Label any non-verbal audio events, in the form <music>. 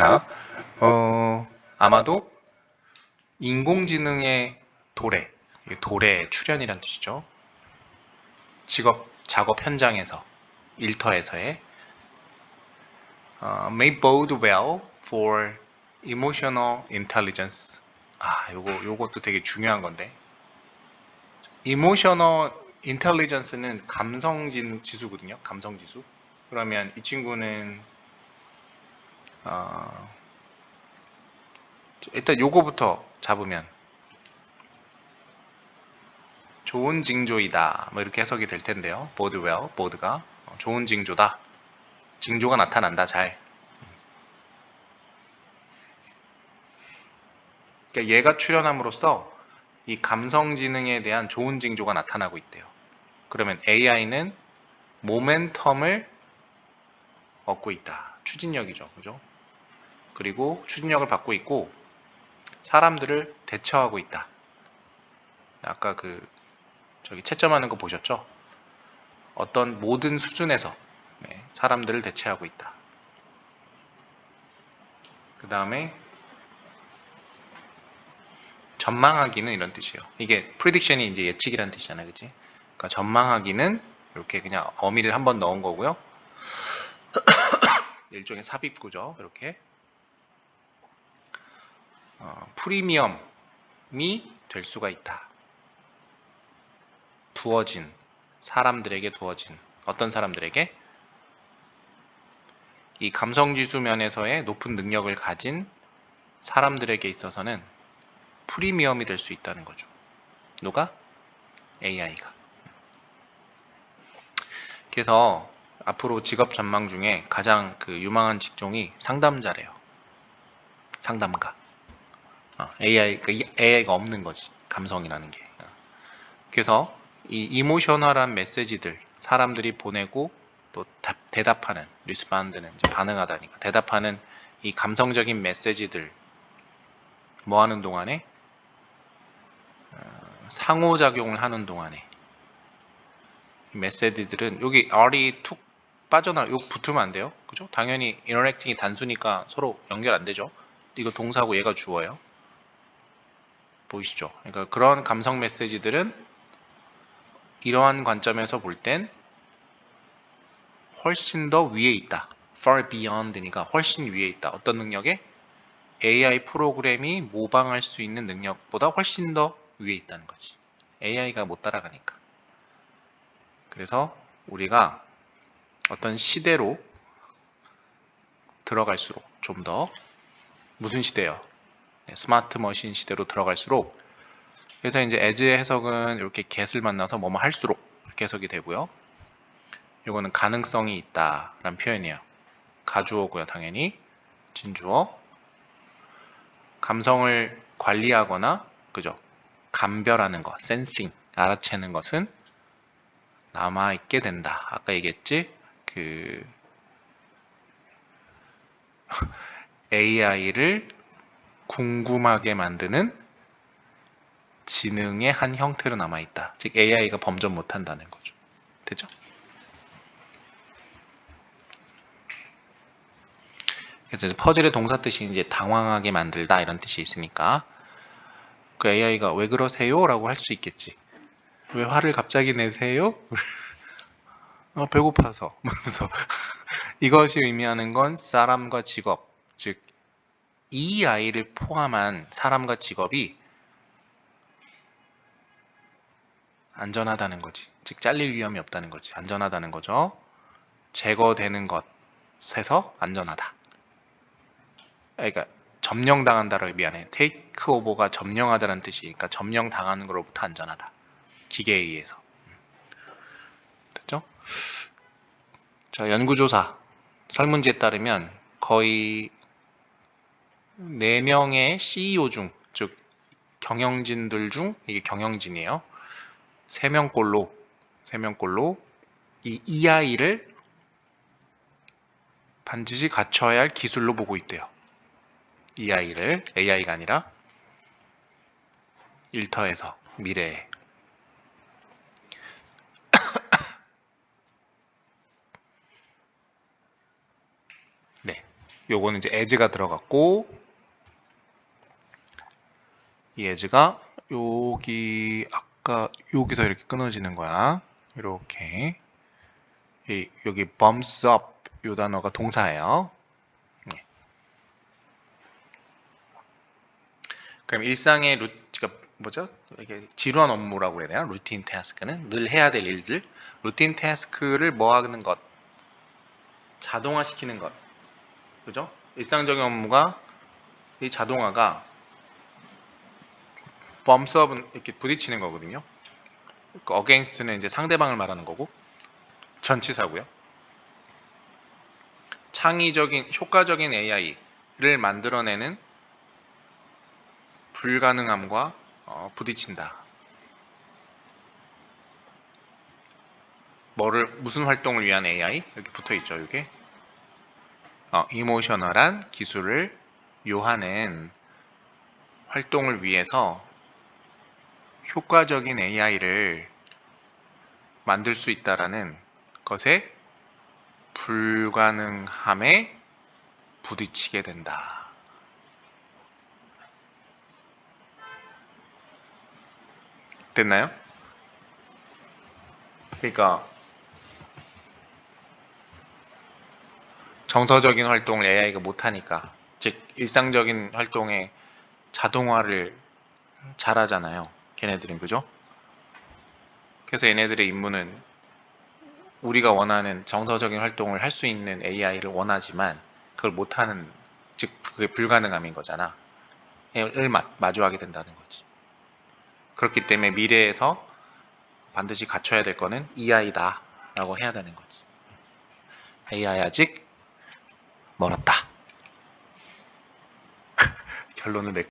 자, 어, 아마도 인공지능의 도래, 이 도래 출현이란 뜻이죠. 직업 작업 현장에서 일터에서의 어, may bode well for emotional intelligence. 아, 요거 요것도 되게 중요한 건데. emotional intelligence는 감성 지- 지수거든요. 감성 지수. 그러면 이 친구는 어, 일단 요거부터 잡으면 좋은 징조이다. 뭐 이렇게 해석이 될 텐데요. well, bode가 어, 좋은 징조다. 징조가 나타난다. 잘. 그러니까 얘가 출현함으로써 이 감성 지능에 대한 좋은 징조가 나타나고 있대요. 그러면 AI는 모멘텀을 얻고 있다. 추진력이죠. 그죠? 그리고 추진력을 받고 있고 사람들을 대처하고 있다. 아까 그 저기 채점하는 거 보셨죠? 어떤 모든 수준에서 네, 사람들을 대체하고 있다. 그 다음에 전망하기는 이런 뜻이에요. 이게 prediction이 이제 예측이라는 뜻이잖아요, 그치? 그러니까 전망하기는 이렇게 그냥 어미를 한 번 넣은 거고요. <coughs> 일종의 삽입구죠, 이렇게. 어, 프리미엄이 될 수가 있다. 두어진 사람들에게 두어진 어떤 사람들에게 이 감성지수 면에서의 높은 능력을 가진 사람들에게 있어서는 프리미엄이 될 수 있다는 거죠. 누가? AI가. 그래서 앞으로 직업 전망 중에 가장 그 유망한 직종이 상담자래요. 상담가. 어, AI, 그 AI가 없는 거지. 감성이라는 게. 어. 그래서 이 이모셔널한 메시지들 사람들이 보내고 또 답- 대답하는 리스판드는 이제 반응하다니까 대답하는 이 감성적인 메시지들 뭐 하는 동안에 어, 상호작용을 하는 동안에 이 메시지들은 여기 R이 툭 빠져나 요 붙으면 안 돼요 그죠 당연히 인터랙팅이 단수니까 서로 연결 안 되죠 이거 동사고 얘가 주어요 보이시죠 그러니까 그런 감성 메시지들은 이러한 관점에서 볼 땐 훨씬 더 위에 있다. far beyond니까 훨씬 위에 있다. 어떤 능력에? AI 프로그램이 모방할 수 있는 능력보다 훨씬 더 위에 있다는 거지. AI가 못 따라가니까. 그래서 우리가 어떤 시대로 들어갈수록 좀 더 무슨 시대요? 네, 스마트 머신 시대로 들어갈수록 그래서 이제 에즈의 해석은 이렇게 get을 만나서 뭐뭐 할수록 이렇게 해석이 되고요. 이거는 가능성이 있다라는 표현이에요. 가주어고요, 당연히. 진주어. 감성을 관리하거나 그죠? 감별하는 것, 센싱, 알아채는 것은 남아 있게 된다. 아까 얘기했지? 그 <laughs> AI를 궁금하게 만드는 지능의 한 형태로 남아 있다. 즉 AI가 범접 못 한다는 거죠. 되죠? 그래서 퍼즐의 동사 뜻이 이제 당황하게 만들다 이런 뜻이 있으니까 그 AI가 왜 그러세요?라고 할 수 있겠지. 왜 화를 갑자기 내세요? <laughs> 어, 배고파서. <laughs> <laughs> 이것이 의미하는 건 사람과 직업, 즉 이 아이를 포함한 사람과 직업이 안전하다는 거지. 즉 잘릴 위험이 없다는 거지. 안전하다는 거죠. 제거되는 것에서 안전하다. 그러니까 점령당한다를 의미하네. 테이크 오버가 점령하다는 뜻이니까 점령당하는 것로부터 안전하다. 기계에 의해서. 음. 됐죠? 자, 연구조사 설문지에 따르면 거의 4명의 CEO 중, 즉 경영진들 중 이게 경영진이에요. 3명꼴로 3명꼴로 이 EI를 반드시 갖춰야 할 기술로 보고 있대요. EI를 AI가 아니라 일터에서 미래에 <coughs> 네 요거는 이제 as가 들어갔고 이 as가 여기 아까 여기서 이렇게 끊어지는 거야. 이렇게 이, 여기 bumps up 요 단어가 동사예요. 네. 그럼 일상의 루, 그러니까 뭐죠? 이게 지루한 업무라고 해야 되나? 루틴 태스크는 늘 해야 될 일들. 루틴 태스크를 뭐 하는 것? 자동화시키는 것. 그죠? 일상적인 업무가 이 자동화가 범스업은 이렇게 부딪히는 거거든요. 그 against는 이제 상대방을 말하는 거고 전치사고요. 창의적인 효과적인 AI를 만들어내는 불가능함과 어, 부딪힌다. 뭐를 무슨 활동을 위한 AI 이렇게 붙어 있죠, 이게. 어, 이모셔널한 기술을 요하는 활동을 위해서 효과적인 AI를 만들 수 있다라는 것에 불가능함에 부딪히게 된다. 됐나요? 그러니까 정서적인 활동을 AI가 못하니까 즉 일상적인 활동에 자동화를 잘하잖아요. 걔네들은 그죠? 그래서 얘네들의 임무는 우리가 원하는 정서적인 활동을 할 수 있는 AI를 원하지만 그걸 못하는 즉 그게 불가능함인 거잖아. 을 마- 마주하게 된다는 거지. 그렇기 때문에 미래에서 반드시 갖춰야 될 거는 EI다 라고 해야 되는 거지. AI 아직 멀었다. <laughs> 결론을 맺.